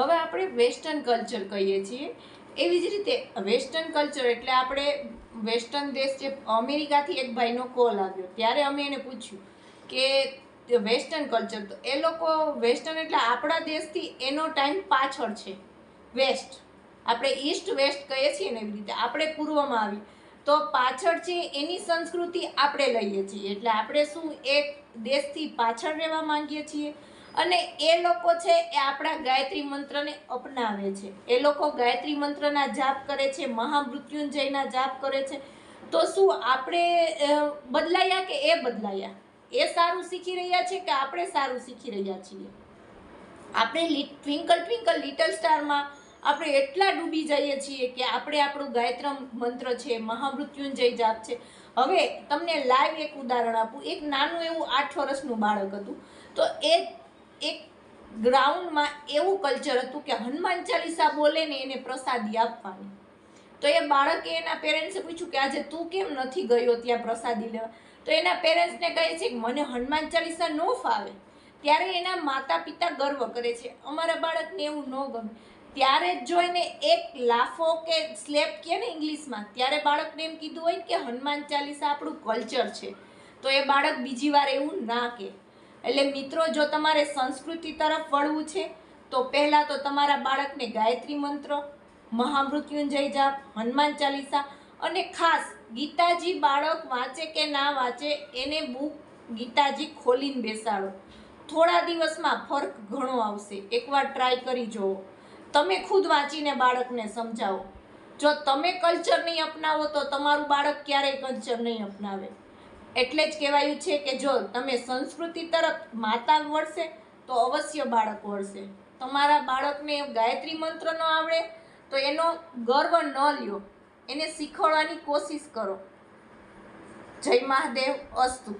હવે આપણે western culture કહીએ છીએ. એવી જ રીતે વેસ્ટર્ન કલ્ચર એટલે આપણે વેસ્ટર્ન દેશ જે અમેરિકાથી એક ભાઈનો કોલ આવ્યો. ત્યારે અમે એને પૂછ્યું કે વેસ્ટર્ન કલ્ચર, તો એ લોકો વેસ્ટર્ન એટલે આપણા દેશથી એનો ટાઈમ પાછળ છે. વેસ્ટ. આપણે ઈસ્ટ વેસ્ટ કહીએ છીએ ને એવી રીતે. આપણે પૂર્વમાં આવી. તો પાછળ છે એની સંસ્કૃતિ આપણે લઈએ છીએ. એટલે આપણે શું એક દેશથી પાછળ રહેવા માંગીએ છીએ? અને એ લોકો છે એ આપણા ગાયત્રી મંત્રને અપનાવે છે. એ લોકો ગાયત્રી મંત્રના જાપ કરે છે, મહામૃત્યુંજયના જાપ કરે છે. તો શું આપણે બદલાયા કે એ બદલાયા? એ સારું શીખી રહ્યા છે કે આપણે સારું શીખી રહ્યા છીએ? આપણે ટ્વિંકલ ટ્વિંકલ લિટલ સ્ટારમાં આપણે એટલા ડૂબી જઈએ છીએ કે આપણે આપણું ગાયત્ર મંત્ર છે, મહામૃત્યુંજય જાપ છે. હવે તમને લાઈવ એક ઉદાહરણ આપું. એક નાનું એવું આઠ વર્ષનું બાળક હતું. તો એ એક ગ્રાઉન્ડમાં એવું કલ્ચર હતું કે હનુમાન ચાલીસા બોલે ને એને પ્રસાદી આપવાની. તો એ બાળકે એના પેરેન્ટ્સે પૂછ્યું કે આજે તું કેમ નથી ગયો ત્યાં પ્રસાદી લેવા? તો એના પેરેન્ટ્સને કહે છે કે મને હનુમાન ચાલીસા ન ફાવે. ત્યારે એના માતા પિતા ગર્વ કરે છે. અમારા બાળકને એવું ન ગમે. ત્યારે જ જોઈને એક લાફો કે સ્લેપ કહે ને ઇંગ્લિશમાં, ત્યારે બાળકને એમ કીધું હોય કે હનુમાન ચાલીસા આપણું કલ્ચર છે. તો એ બાળક બીજી વાર એવું ના કહે. એટલે મિત્રો, જો તમારે સંસ્કૃતિ તરફ વળવું છે, તો પહેલાં તો તમારા બાળકને ગાયત્રી મંત્ર, મહામૃત્યુંજય જાપ, હનુમાન ચાલીસા અને ખાસ ગીતાજી બાળક વાંચે કે ના વાંચે, એને બુક ગીતાજી ખોલીને બેસાડો. થોડા દિવસમાં ફરક ઘણો આવશે. એકવાર ટ્રાય કરી જુઓ તમે ખુદ વાંચીને બાળકને સમજાવો. જો તમે કલ્ચર નહીં અપનાવો, તો તમારું બાળક ક્યારેય કલ્ચર નહીં અપનાવે. એટલે જ કહેવાયું છે કે જો તમે સંસ્કૃતિ તરફ માતા વળશે, તો અવશ્ય બાળક વળશે. તમારા બાળકને ગાયત્રી મંત્ર ન આવડે, તો એનો ગર્વ ન લ્યો. એને શીખવાડવાની કોશિશ કરો. જય મહાદેવ, અસ્તુ.